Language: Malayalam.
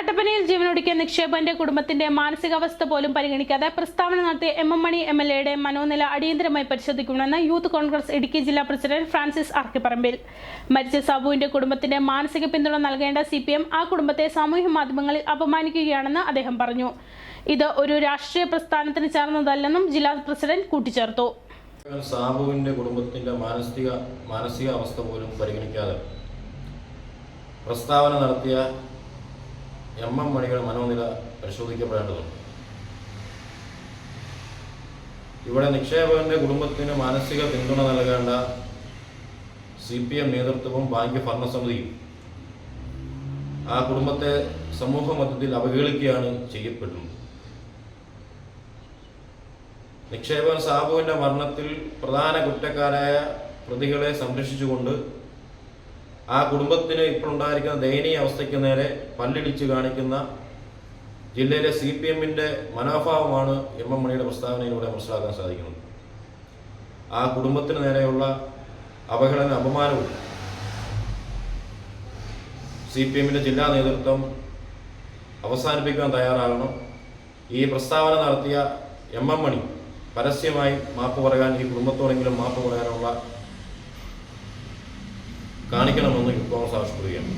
ജീവനൊടുക്കിയ നിക്ഷേപന്റെ കുടുംബത്തിന്റെ മാനസികാവസ്ഥ പോലും പരിഗണിക്കാതെ പ്രസ്താവന നടത്തിയ M M Mani M L എയുടെ മനോനില അടിയന്തരമായി പരിശോധിക്കണമെന്ന് യൂത്ത് കോൺഗ്രസ് ഇടുക്കി ജില്ലാ പ്രസിഡന്റ് ഫ്രാൻസിസ് ആർക്കിപ്പറമ്പിൽ. മരിച്ച സാബുവിന്റെ കുടുംബത്തിന്റെ മാനസിക പിന്തുണ നൽകേണ്ട സി ആ കുടുംബത്തെ സാമൂഹ്യ മാധ്യമങ്ങളിൽ അപമാനിക്കുകയാണെന്ന് അദ്ദേഹം പറഞ്ഞു. ഇത് ഒരു രാഷ്ട്രീയ പ്രസ്ഥാനത്തിന് ചേർന്നതല്ലെന്നും ജില്ലാ പ്രസിഡന്റ് കൂട്ടിച്ചേർത്തു. സാബുവിന്റെ കുടുംബത്തിന്റെ മാനസിക മാനസിക അവസ്ഥ പോലും പരിഗണിക്കാതെ പ്രസ്താവന നടത്തിയ എം എം മണിയുടെ മനോനില പരിശോധിക്കപ്പെടേണ്ടതുണ്ട്. ഇവിടെ നിക്ഷേപകന്റെ കുടുംബത്തിന് മാനസിക പിന്തുണ നൽകേണ്ട സി പി എം നേതൃത്വവും ബാങ്ക് ഭരണസമിതിയും ആ കുടുംബത്തെ സമൂഹ മധ്യത്തിൽ അവഹേളിക്കുകയാണ് ചെയ്യപ്പെടുന്നത്. നിക്ഷേപകൻ സാബുവിന്റെ മരണത്തിൽ പ്രധാന കുറ്റക്കാരായ പ്രതികളെ സംരക്ഷിച്ചുകൊണ്ട് ആ കുടുംബത്തിന് ഇപ്പോൾ ഉണ്ടായിരിക്കുന്ന ദയനീയ അവസ്ഥയ്ക്ക് നേരെ പല്ലിടിച്ച് കാണിക്കുന്ന ജില്ലയിലെ സി പി എമ്മിന്റെ മനോഭാവമാണ് എം എം മണിയുടെ പ്രസ്താവനയിലൂടെ മനസ്സിലാക്കാൻ സാധിക്കുന്നത്. ആ കുടുംബത്തിന് നേരെയുള്ള അവഹേളന അപമാനവും സി പി എമ്മിന്റെ ജില്ലാ നേതൃത്വം അവസാനിപ്പിക്കാൻ തയ്യാറാകണം. ഈ പ്രസ്താവന നടത്തിയ എം എം മണി പരസ്യമായി മാപ്പ് പറയാൻ ഈ കുടുംബത്തോടെങ്കിലും മാപ്പ് പറയാനുള്ള കാണിക്കണമെന്ന് കോൺഗ്രസ് ആവശ്യപ്പെടുകയാണ്